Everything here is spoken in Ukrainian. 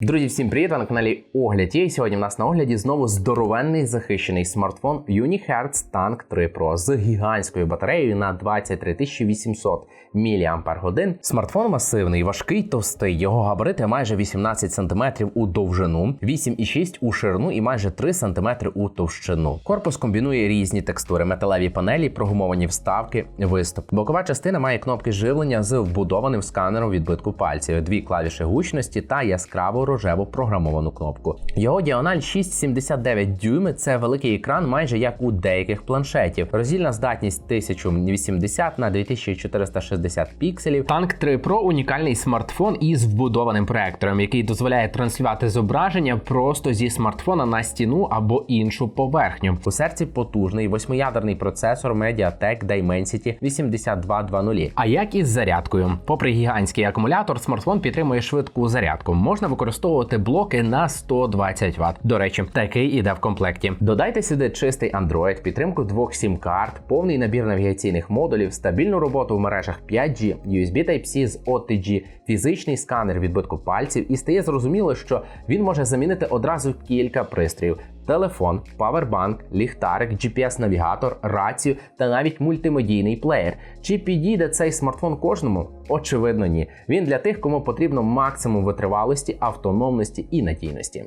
Друзі, всім привіт! Ви на каналі Огляд. І сьогодні в нас на огляді знову здоровенний захищений смартфон Unihertz Tank 3 Pro з гігантською батареєю на 23 800 мАч. Смартфон масивний, важкий, товстий. Його габарити майже 18 см у довжину, 8,6 у ширину і майже 3 см у товщину. Корпус комбінує різні текстури, металеві панелі, прогумовані вставки, виступ. Бокова частина має кнопки живлення з вбудованим сканером відбитку пальців, дві клавіші гучності та яскраво рожеву програмовану кнопку. Його діагональ 6,79 дюйми. Це великий екран, майже як у деяких планшетів. Роздільна здатність 1080 на 2460 пікселів. Танк 3 Pro – унікальний смартфон із вбудованим проектором, який дозволяє транслювати зображення просто зі смартфона на стіну або іншу поверхню. У серці потужний восьмиядерний процесор Mediatek Dimensity 8220. А як із зарядкою? Попри гігантський акумулятор, смартфон підтримує швидку зарядку. Можна використовувати блоки на 120 Вт. До речі, такий іде в комплекті. Додайте сюди чистий Android, підтримку двох сім-карт, повний набір навігаційних модулів, стабільну роботу в мережах 5G, USB Type-C з OTG, фізичний сканер відбитку пальців, і стає зрозуміло, що він може замінити одразу кілька пристроїв. Телефон, павербанк, ліхтарик, GPS-навігатор, рацію та навіть мультимедійний плеєр. Чи підійде цей смартфон кожному? Очевидно, ні. Він для тих, кому потрібно максимум витривалості, автономності і надійності.